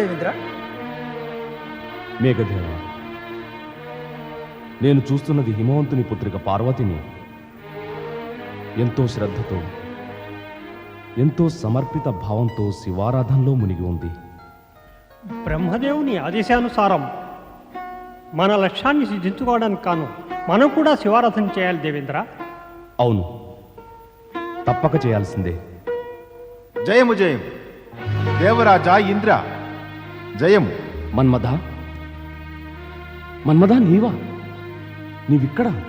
దేవేంద్ర మేఘదేవ నేను చూస్తున్నది హిమవంతుని పుత్రిక పార్వతిని ఎంతో శ్రద్ధతో ఎంతో సమర్పిత భావంతో శివారాధనలో మునిగి ఉంది. బ్రహ్మదేవుని ఆదేశానుసారం మన లక్ష్యాన్ని సిద్ధించుకోవడానికి కాను మనం కూడా శివారాధన చేయాలి దేవేంద్ర. అవును తప్పక చేయాల్సిందే. జయము జయము. దేవరాజా ఇంద్ర జయము. మన్మథ మన్మథ నీవా? నీవిక్కడ?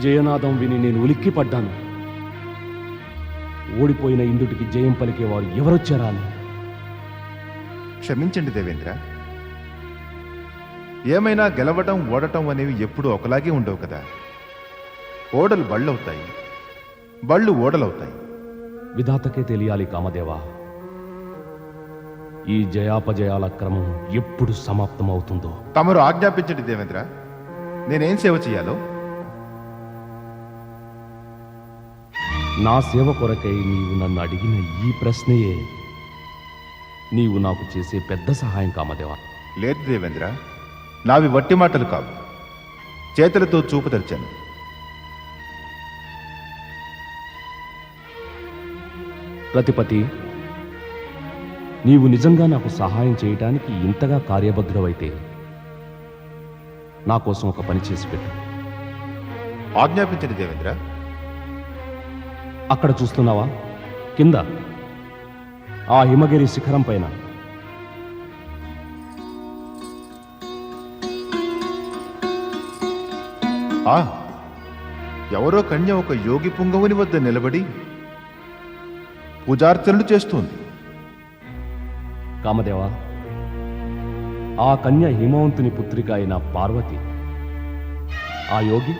జయనాదం విని నేను ఉలిక్కి పడ్డాను. ఓడిపోయిన ఇందుటికి జయం పలికేవారు ఎవరొచ్చారా అని. క్షమించండి దేవేంద్ర. ఏమైనా గెలవటం ఓడటం అనేవి ఎప్పుడూ ఒకలాగే ఉండవు కదా. ఓడలు బళ్ళవుతాయి. బళ్ళు ఓడలవుతాయి. విధాతకే తెలియాలి కామదేవా. ఈ జయాపజయాల క్రమం ఎప్పుడు సమాప్తమవుతుందో. తమరు ఆజ్ఞాపించండి దేవేంద్ర. నేనేం సేవ చేయాలో? నా సేవ కొరకై నీవు నన్ను అడిగిన ఈ ప్రశ్నయే. నీవు నాకు చేసే పెద్ద సహాయం కామదేవా. లేదు దేవేంద్ర. నావి వట్టి మాటలు కావు. చేతులతో చూపు తెరిచాను. ప్రతిపతి నీవు నిజంగా నాకు సహాయం చేయటానికి ఇంతగా కార్యబద్ధుడవైతే నా కోసం ఒక పని చేసి పెట్టు. ఆజ్ఞాపించండి దేవేంద్ర. అక్కడ చూస్తున్నావా? కింద. ఆ హిమగిరి శిఖరం పైన. ఆ ఎవరో కన్య ఒక యోగి పుంగవుని వద్ద నిలబడి పూజార్చనలు చేస్తోంది. కామదేవా ఆ కన్య హిమవంతుని పుత్రిక అయిన పార్వతి ఆ యోగి?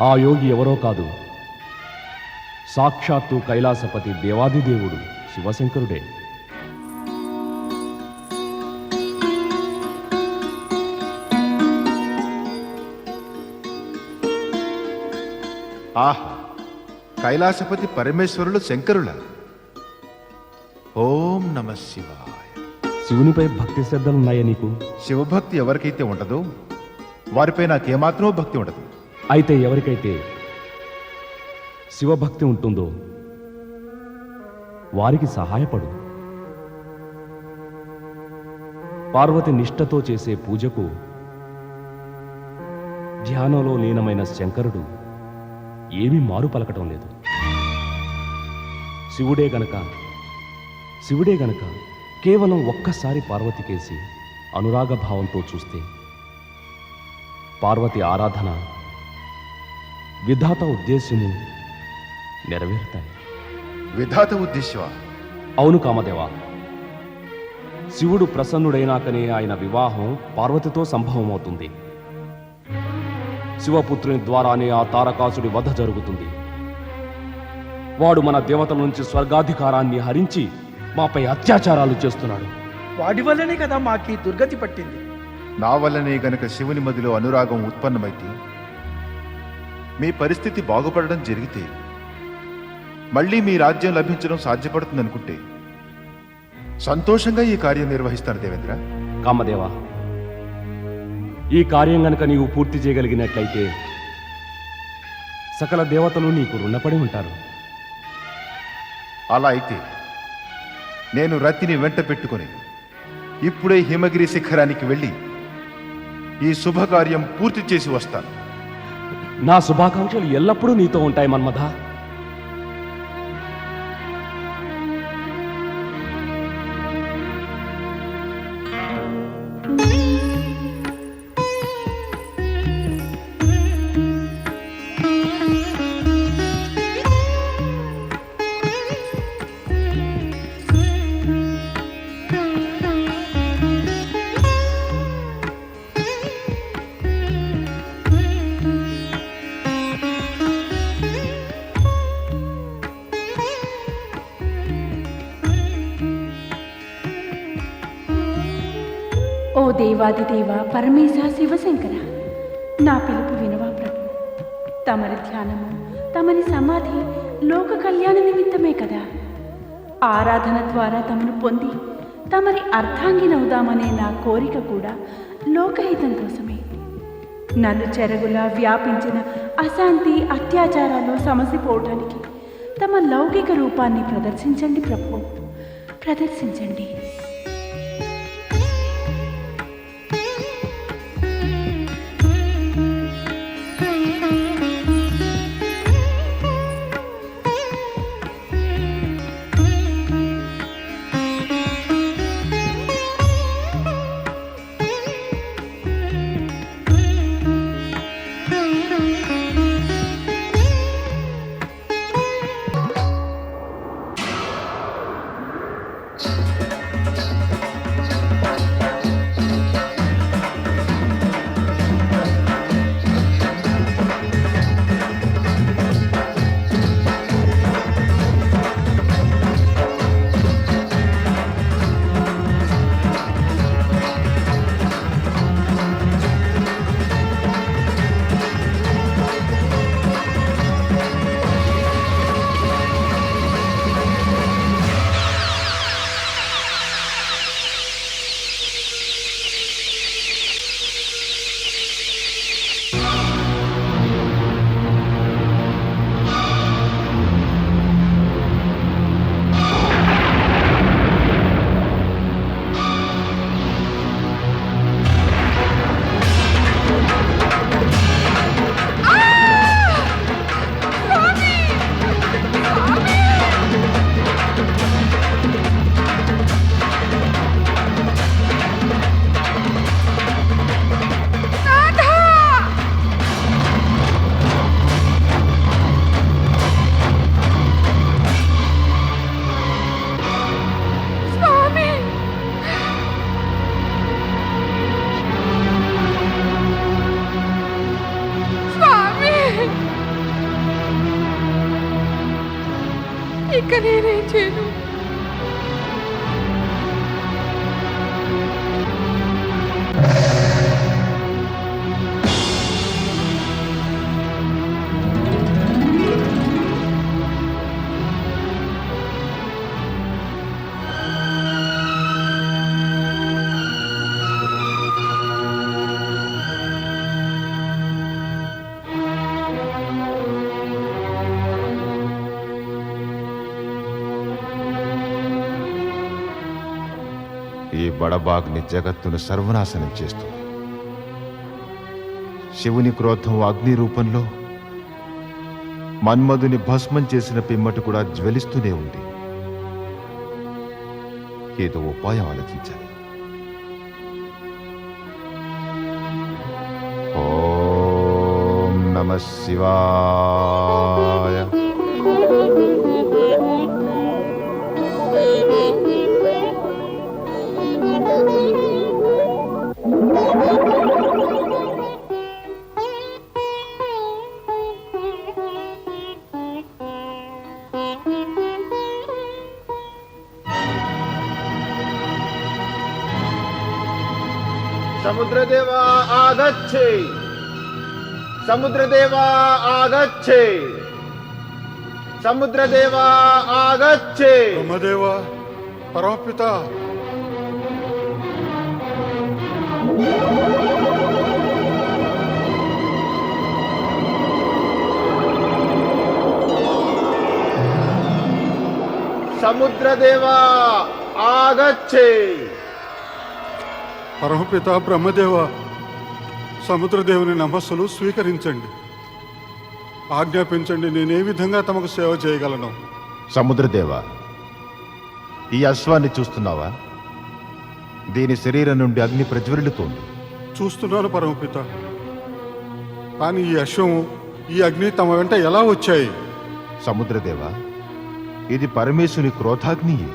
ఆ యోగి ఎవరో కాదు సాక్షాత్తు కైలాసపతి దేవాదిదేవుడు శివశంకరుడే. ఆహా కైలాసపతి పరమేశ్వరులు శంకరుల? ఓం నమ శివాయ. శివునిపై భక్తి శ్రద్ధలున్నాయా నీకు? శివభక్తి ఎవరికైతే ఉండదో వారిపై నాకేమాత్రమో భక్తి ఉండదు. అయితే ఎవరికైతే శివభక్తి ఉంటుందో వారికి సహాయపడు. పార్వతి నిష్ఠతో చేసే పూజకు ధ్యానంలో లీనమైన శంకరుడు ఏమీ మారు పలకటం లేదు. శివుడే గనక శివుడే గనక కేవలం ఒక్కసారి పార్వతికేసి అనురాగ భావంతో చూస్తే పార్వతి ఆరాధన విధాత ఉద్దేశ్యము నెరవేరుతాయి. విధాత ఉద్దేశ్యమా? అవును కామదేవా. శివుడు ప్రసన్నుడైనాకనే ఆయన వివాహం పార్వతితో సంభవమవుతుంది. శివపుత్రుని ద్వారానే ఆ తారకాసుడి వధ జరుగుతుంది. వాడు మన దేవతల నుంచి స్వర్గాధికారాన్ని హరించి మాపై అత్యాచారాలు చేస్తున్నాడు. వాడి వల్లనే కదా మాకు ఈ దుర్గతి పట్టింది. నా వల్లనే గనక శివుని మదిలో అనురాగం ఉత్పన్నమైతే మీ పరిస్థితి బాగుపడడం జరిగితే మళ్ళీ మీ రాజ్యం లభించడం సాధ్యపడుతుందనుకుంటే సంతోషంగా ఈ కార్యం నిర్వహిస్తాను దేవేంద్ర. కామదేవా ఈ కార్యం గనక నీవు పూర్తి చేయగలిగినట్లయితే సకల దేవతలు నీకు రుణపడి ఉంటారు. అలా అయితే నేను రతిని వెంట పెట్టుకొని ఇప్పుడే హిమగిరి శిఖరానికి వెళ్ళి ఈ శుభకార్యం పూర్తి చేసి వస్తాను. నా శుభాకాంక్షలు ఎల్లప్పుడూ నీతో ఉంటాయి మన్మధ ఓ దేవాదిదేవ పరమేశ శివశంకర. నా పిలుపు వినవా ప్రభు. తమరి ధ్యానము తమరి సమాధి లోక కళ్యాణ నిమిత్తమే కదా. ఆరాధన ద్వారా తమను పొంది తమరి అర్థాంగినవుదామనే నా కోరిక కూడా లోకహితం కోసమే. నన్ను చెరగులా వ్యాపించిన అశాంతి అత్యాచారాలు సమసిపోవటానికి తమ లౌకిక రూపాన్ని ప్రదర్శించండి ప్రభు. ప్రదర్శించండి. ఇక నేనేం చేయను బడబాగ్ని జగత్తును సర్వనాశనం చేస్తుంది. శివుని క్రోధం అగ్ని రూపంలో మన్మధుని భస్మం చేసిన పిమ్మట కూడా జ్వలిస్తూనే ఉంది. ఏదో ఉపాయం ఆలోచించాలి. ఓం నమ శివాయ. సముద్రదేవా ఆగచ్చే. సముద్రదేవా ఆగచ్చే. సముద్రదేవా ఆగచ్చే. బ్రహ్మదేవ పరమపిత సముద్రదేవా ఆగచ్చే. పరమపిత బ్రహ్మదేవ సముద్రదేవుని నమస్సులు స్వీకరించండి. ఆజ్ఞాపించండి నేనే విధంగా తమకు సేవ చేయగలను. సముద్రదేవ ఈ అశ్వాన్ని చూస్తున్నావా? దీని శరీరం నుండి అగ్ని ప్రజ్వరిల్లుతోంది. చూస్తున్నాను పరమపిత. కానీ ఈ అశ్వం ఈ అగ్ని తమ వెంట ఎలా వచ్చాయి? సముద్రదేవ ఇది పరమేశుని క్రోధాగ్నియే.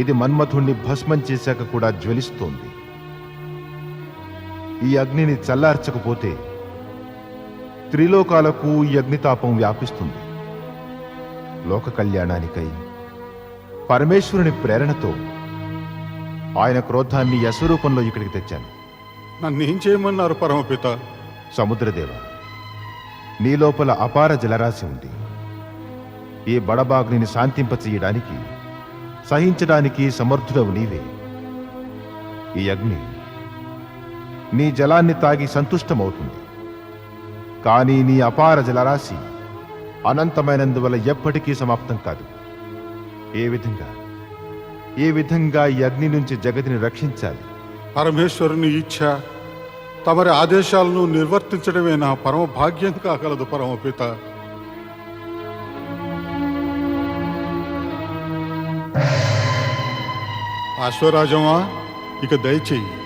ఇది మన్మథుణ్ణి భస్మం చేశాక కూడా జ్వలిస్తోంది. ఈ అగ్నిని చల్లార్చకపోతే త్రిలోకాలకు ఈ అగ్నితాపం వ్యాపిస్తుంది. లోక కళ్యాణానికై పరమేశ్వరుని ప్రేరణతో ఆయన క్రోధాన్ని యశరూపంలో ఇక్కడికి తెచ్చాను. నన్నేం చేయమన్నారు పరమపిత? సముద్రదేవ నీ లోపల అపార జలరాశి ఉంది. ఈ బడబాగ్నిని శాంతింపచేయడానికి సహించడానికి సమర్థుడవు నీవే. ఈ అగ్ని నీ జలాన్ని తాగి సంతుష్టమవుతుంది. కానీ నీ అపార జలరాశి అనంతమైనందువల్ల ఎప్పటికీ సమాప్తం కాదు. ఏ విధంగా? ఏ విధంగా ఈ అగ్ని నుంచి జగతిని రక్షించాలి? పరమేశ్వరుని ఇచ్ఛ తమరి ఆదేశాలను నిర్వర్తించడమే నా పరమ భాగ్యం కాగలదు పరమపిత. అశ్వరాజమా ఇక దయచేయి.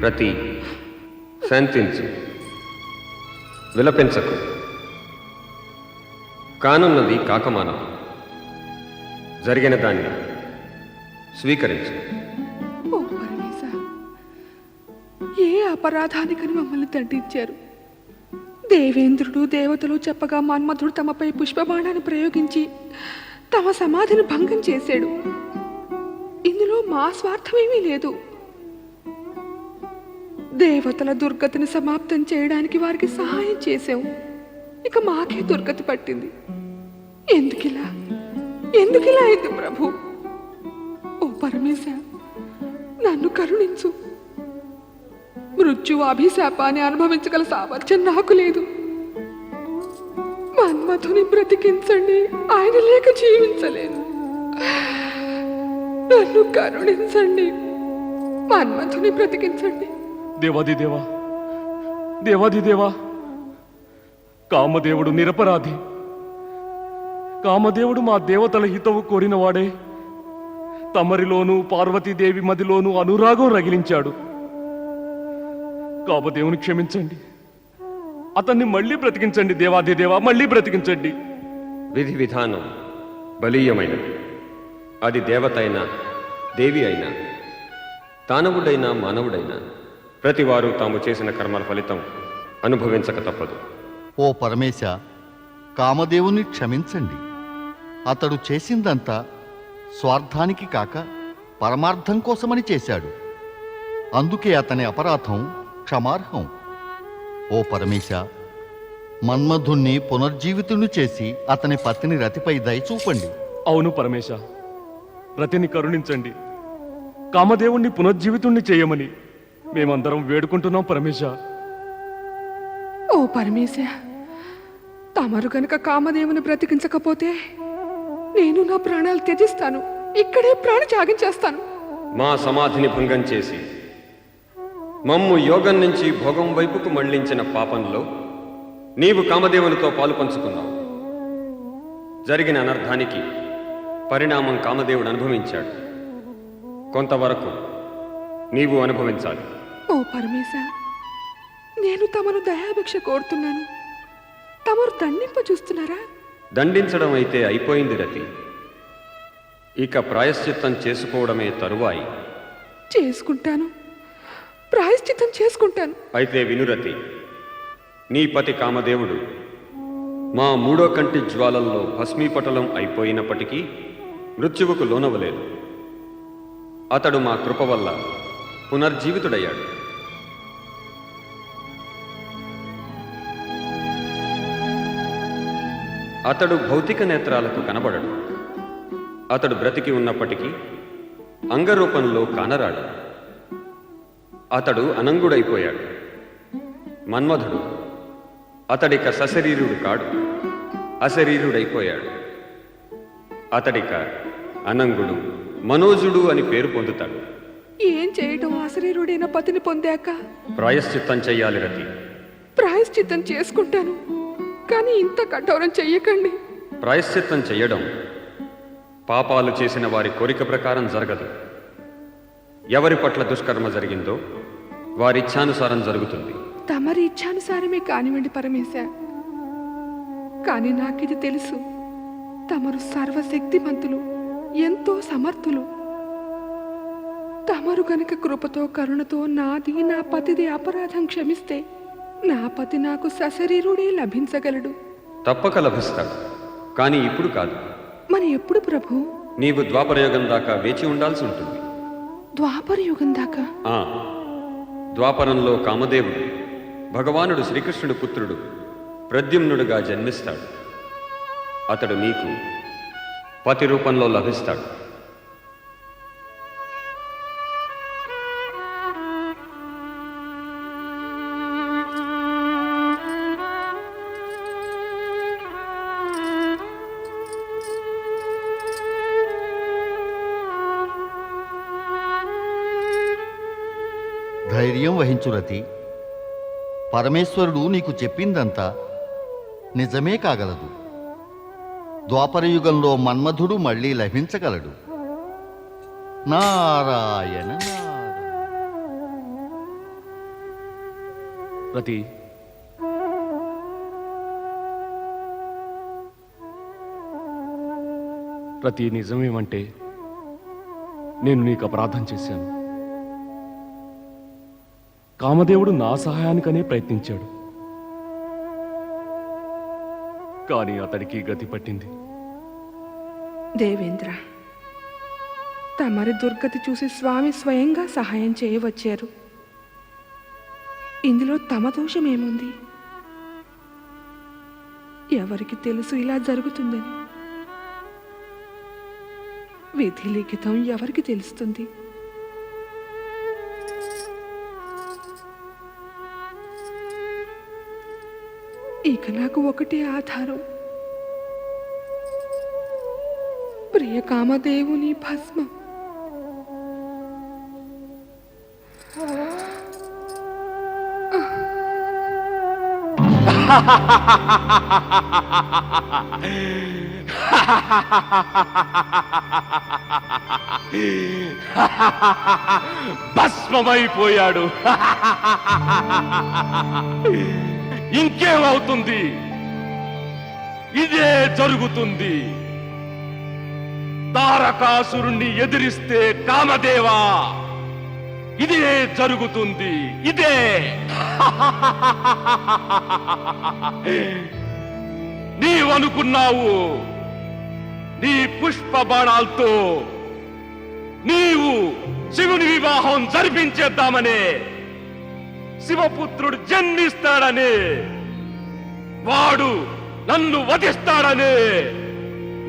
ప్రతి శాంతించు. విలపించకు. కానున్నది కాకమానం జరిగిన దాన్ని స్వీకరించు. ఓ పరమేశ ఏ అపరాధానికని మమ్మల్ని దండించారు? దేవేంద్రుడు దేవతలు చెప్పగా మన్మధుడు తమపై పుష్పబాణాన్ని ప్రయోగించి తమ సమాధిని భంగం చేశాడు. ఇందులో మా స్వార్థమేమీ లేదు. దేవతల దుర్గతిని సమాప్తం చేయడానికి వారికి సహాయం చేశాం ఇక మాకే దుర్గతి పట్టింది. ఎందుకిలా? ఎందుకిలా అయింది ప్రభు? ఓ పరమేశ నన్ను కరుణించు. మృత్యు అభిశాపాన్ని అనుభవించగల సామర్థ్యం నాకు లేదు. మన్మధుని బ్రతికించండి ఆయన లేక జీవించలేను. నన్ను కరుణించండి మన్మధుని బ్రతికించండి. దేవాదిదేవా దేవాదిదేవా కామదేవుడు నిరపరాధి. కామదేవుడు మా దేవతల హితవు కోరినవాడే. తమరిలోనూ పార్వతీదేవి మదిలోనూ అనురాగం రగిలించాడు. కామదేవుని క్షమించండి. అతన్ని మళ్ళీ బ్రతికించండి దేవాదిదేవా మళ్ళీ బ్రతికించండి. విధి విధానం బలీయమైనది. అది దేవత అయినా దేవి అయినా దానవుడైనా మానవుడైనా ప్రతివారు తాము చేసిన కర్మల ఫలితం అనుభవించక తప్పదు. ఓ పరమేశ కామదేవుని క్షమించండి. అతడు చేసిందంతా స్వార్థానికి కాక పరమార్థం కోసమని చేశాడు. అందుకే అతని అపరాధం క్షమార్హం. ఓ పరమేశ మన్మధుణ్ణి పునర్జీవితుని చేసి అతని పత్ని రతిపై దయ చూపండి. అవును పరమేశ రతిని కరుణించండి. కామదేవుణ్ణి పునర్జీవితుణ్ణి చేయమని మేమందరం వేడుకుంటున్నాం పరమేశ. ఓ పరమేశ తమరు గనుక కామదేవుని బ్రతికించకపోతే నేను నా ప్రాణాలు త్యజిస్తాను. ఇక్కడే ప్రాణ త్యాగం చేస్తాను మా సమాధిని భంగం చేసి మమ్ము యోగం నుంచి భోగం వైపుకు మళ్ళించిన పాపంలో నీవు కామదేవునితో పాలు పంచుకున్నావు. జరిగిన అనర్థానికి పరిణామం కామదేవుడు అనుభవించాడు. కొంతవరకు నీవు అనుభవించాలి. ఓ పరమేశ నేను తమను దయాభిక్ష కోరుతున్నాను. తమరు దండింప చూస్తున్నారా? దండించడం అయితే అయిపోయింది రతి. ఇక ప్రాయశ్చిత్తం చేసుకోవడమే తరువాయి. చేసుకుంటాను. ప్రాయశ్చిత్తం చేసుకుంటాను. అయితే వినురతి నీ పతి కామదేవుడు మా మూడో కంటి జ్వాలల్లో భస్మీపటలం అయిపోయినప్పటికీ మృత్యువుకు లోనవలేదు అతడు మా కృప వల్ల పునర్జీవితుడయ్యాడు. అతడు భౌతిక నేత్రాలకు కనబడడు. అతడు బ్రతికి ఉన్నప్పటికీ అంగరూపంలో కానరాడు. అతడు అనంగుడైపోయాడు. మన్మధుడు అతడిక సశరీరుడు కాడు. అశరీరుడైపోయాడు. అతడిక అనంగుడు మనోజుడు అని పేరు పొందుతాడు. ఏం చేయటం అశరీరుడైన పతిని పొందాక? ప్రాయశ్చిత్తం చెయ్యాలి రతి. ప్రాయశ్చిత్తం చేసుకుంటాను. కానీ ఇంత కఠోరం చెయ్యకండి. ప్రాయశ్చిత్తం చెయ్యడం పాపాలు చేసిన వారి కోరిక ప్రకారం జరగదు. ఎవరి పట్ల దుష్కర్మ జరిగిందో వారి ఇచ్ఛానుసారం జరుగుతుంది. తమరి ఇచ్ఛానుసారమే కానివ్వండి పరమేశ కానీ నాకిది తెలుసు తమరు సర్వశక్తిమంతులు ఎంతో సమర్థులు. తమరు గనుక కృపతో కరుణతో నాది నా పతిది అపరాధం క్షమిస్తే నా పతి నాకు సశరీరుడే లభించగలడు. తప్పక లభిస్తాడు. కానీ ఇప్పుడు కాదు. మరి ఎప్పుడు ప్రభు? నీవు ద్వాపరయుగం దాకా వేచి ఉండాల్సి ఉంటుంది. ద్వాపర యుగం దాకా? ఆ. ద్వాపరంలో కామదేవుడు భగవానుడు శ్రీకృష్ణుడు పుత్రుడు ప్రద్యుమ్నుడుగా జన్మిస్తాడు. అతడు నీకు పతి రూపంలో లభిస్తాడు. వహించు రతి పరమేశ్వరుడు నీకు చెప్పిందంతా నిజమే కాగలదు. ద్వాపరయుగంలో మన్మధుడు మళ్ళీ లభించగలడు. నారాయణ నారాయణ. రతి. రతి నిజమేమంటే నేను నీకు అపరాధం చేశాను. కామదేవుడు నా సహాయానికనే ప్రయత్నించాడు. కానీ అతడికి గతి పట్టింది. దేవేంద్ర తమరి దుర్గతి చూసి స్వామి స్వయంగా సహాయం చేయవచ్చారు. ఇందులో తమ దోషమేముంది? ఎవరికి తెలుసు ఇలా జరుగుతుందని. విధి లిఖితం ఎవరికి తెలుస్తుంది? ఇక నాకు ఒకటే ఆధారం. ప్రియ కామదేవుని భస్మం. భస్మమైపోయాడు. ఇంకేమవుతుంది? ఇదే జరుగుతుంది. తారకాసురుణ్ణి ఎదిరిస్తే కామదేవా ఇదే జరుగుతుంది. ఇదే. నీవనుకున్నావు నీ పుష్ప బాణాలతో నీవు శివుని వివాహం జరిపించేద్దామనే శివపుత్రుడు జన్మిస్తాడని. వాడు నన్ను వధిస్తాడని.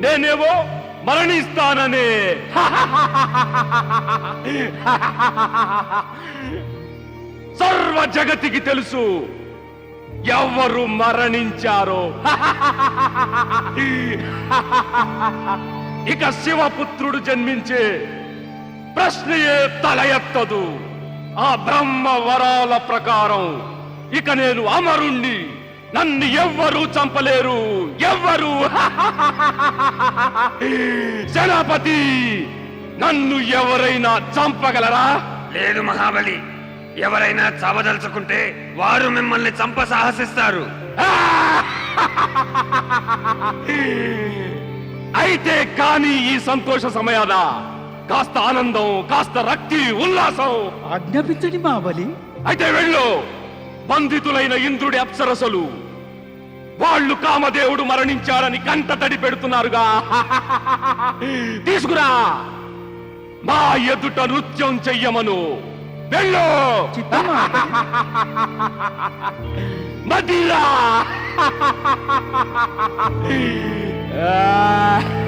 నేనేవో మరణిస్తానని. సర్వ జగతికి తెలుసు ఎవరు మరణించారో. ఇక శివపుత్రుడు జన్మించే ప్రశ్నయే తల ఎత్తదు. ఆ బ్రహ్మ వరాల ప్రకారం ఇక నేను అమరుణ్ణి. నన్ను ఎవ్వరూ చంపలేరు. ఎవ్వరు. సేనాపతి నన్ను ఎవరైనా చంపగలరా? లేదు మహాబలి. ఎవరైనా చావదలుచుకుంటే వారు మిమ్మల్ని చంప సాహసిస్తారు. అయితే కానీ ఈ సంతోష సమయాన కాస్త ఆనందం కాస్త రక్తి ఉల్లాసం. ఆజ్ఞాపించండి మా బలి. అయితే వెళ్ళు. బంధితులైన ఇంద్రుడి అప్సరసలు. వాళ్ళు కామదేవుడు మరణించారని కంట తడి పెడుతున్నారుగా. తీసుకురా. మా ఎదుట నృత్యం చెయ్యమను. వెళ్ళు.